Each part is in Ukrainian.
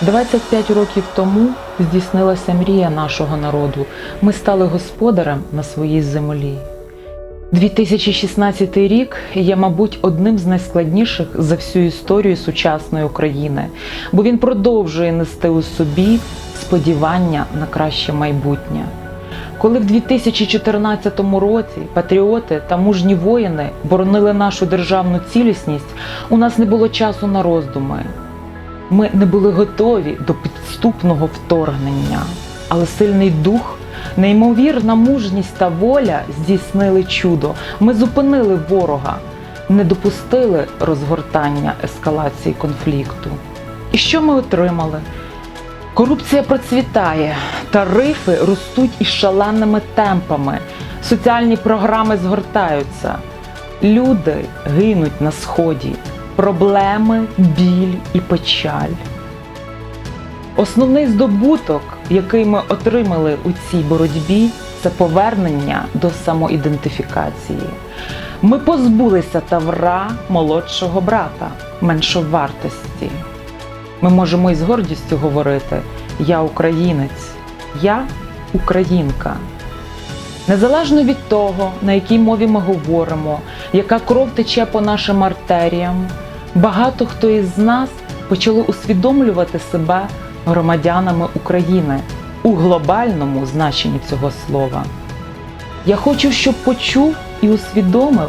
25 років тому здійснилася мрія нашого народу. Ми стали господарем на своїй землі. 2016 рік є, мабуть, одним з найскладніших за всю історію сучасної України, бо він продовжує нести у собі сподівання на краще майбутнє. Коли в 2014 році патріоти та мужні воїни боронили нашу державну цілісність, у нас не було часу на роздуми. Ми не були готові до підступного вторгнення, але сильний дух, неймовірна мужність та воля здійснили чудо. Ми зупинили ворога, не допустили розгортання ескалації конфлікту. І що ми отримали? Корупція процвітає, тарифи ростуть із шаленими темпами, соціальні програми згортаються, люди гинуть на сході, проблеми, біль і печаль. Основний здобуток, який ми отримали у цій боротьбі, це повернення до самоідентифікації. Ми позбулися тавра молодшого брата, меншовартості. Ми можемо із гордістю говорити: Я українець, я українка. Незалежно від того, на якій мові ми говоримо, яка кров тече по нашим артеріям, багато хто із нас почали усвідомлювати себе громадянами України у глобальному значенні цього слова. Я хочу, щоб почув і усвідомив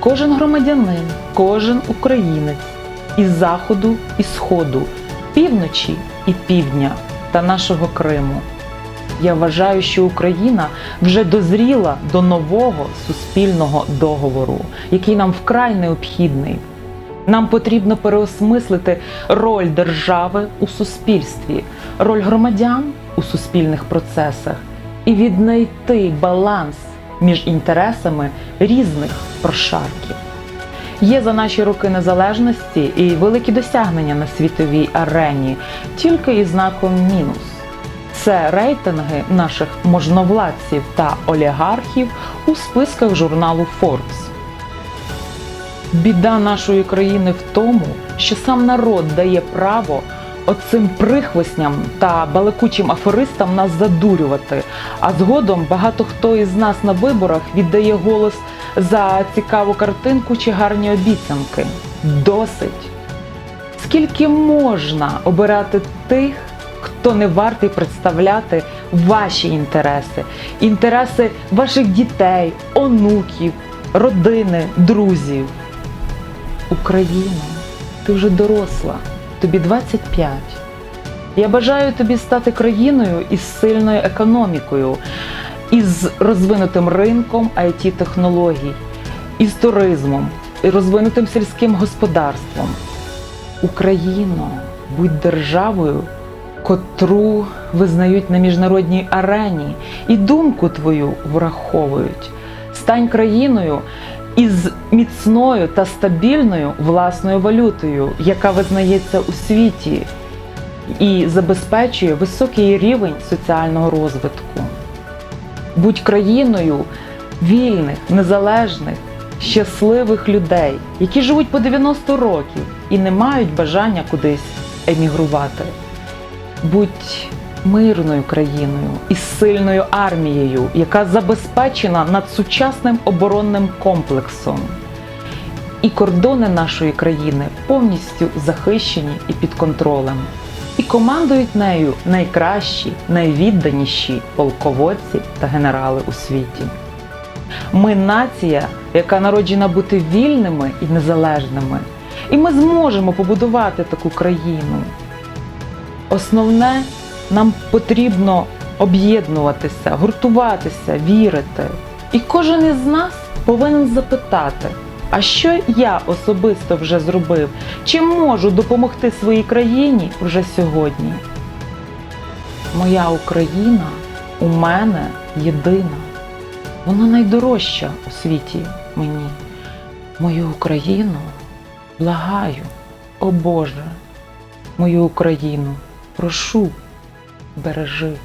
кожен громадянин, кожен українець із заходу і сходу, півночі і півдня та нашого Криму. Я вважаю, що Україна вже дозріла до нового суспільного договору, який нам вкрай необхідний. Нам потрібно переосмислити роль держави у суспільстві, роль громадян у суспільних процесах і віднайти баланс між інтересами різних прошарків. Є за наші роки незалежності і великі досягнення на світовій арені, тільки із знаком мінус. Це рейтинги наших можновладців та олігархів у списках журналу Forbes. Біда нашої країни в тому, що сам народ дає право оцим прихвосням та балакучим афористам нас задурювати. А згодом багато хто із нас на виборах віддає голос за цікаву картинку чи гарні обіцянки. Досить. Скільки можна обирати тих, хто не вартий представляти ваші інтереси, інтереси ваших дітей, онуків, родини, друзів? Україно, ти вже доросла, тобі 25. Я бажаю тобі стати країною із сильною економікою, із розвинутим ринком it технологій із туризмом, розвинутим сільським господарством. Україно, будь державою, котру визнають на міжнародній арені, і думку твою враховують. Стань країною із міцною та стабільною власною валютою, яка визнається у світі і забезпечує високий рівень соціального розвитку. Будь країною вільних, незалежних, щасливих людей, які живуть по 90 років і не мають бажання кудись емігрувати. Будь мирною країною із сильною армією, яка забезпечена над сучасним оборонним комплексом. І кордони нашої країни повністю захищені і під контролем. І командують нею найкращі, найвідданіші полководці та генерали у світі. Ми нація, яка народжена бути вільними і незалежними. І ми зможемо побудувати таку країну. Основне нам потрібно об'єднуватися, гуртуватися, вірити. І кожен із нас повинен запитати, а що я особисто вже зробив? Чи можу допомогти своїй країні вже сьогодні? Моя Україна у мене єдина. Вона найдорожча у світі мені. Мою Україну благаю, о Боже, мою Україну прошу, бережи.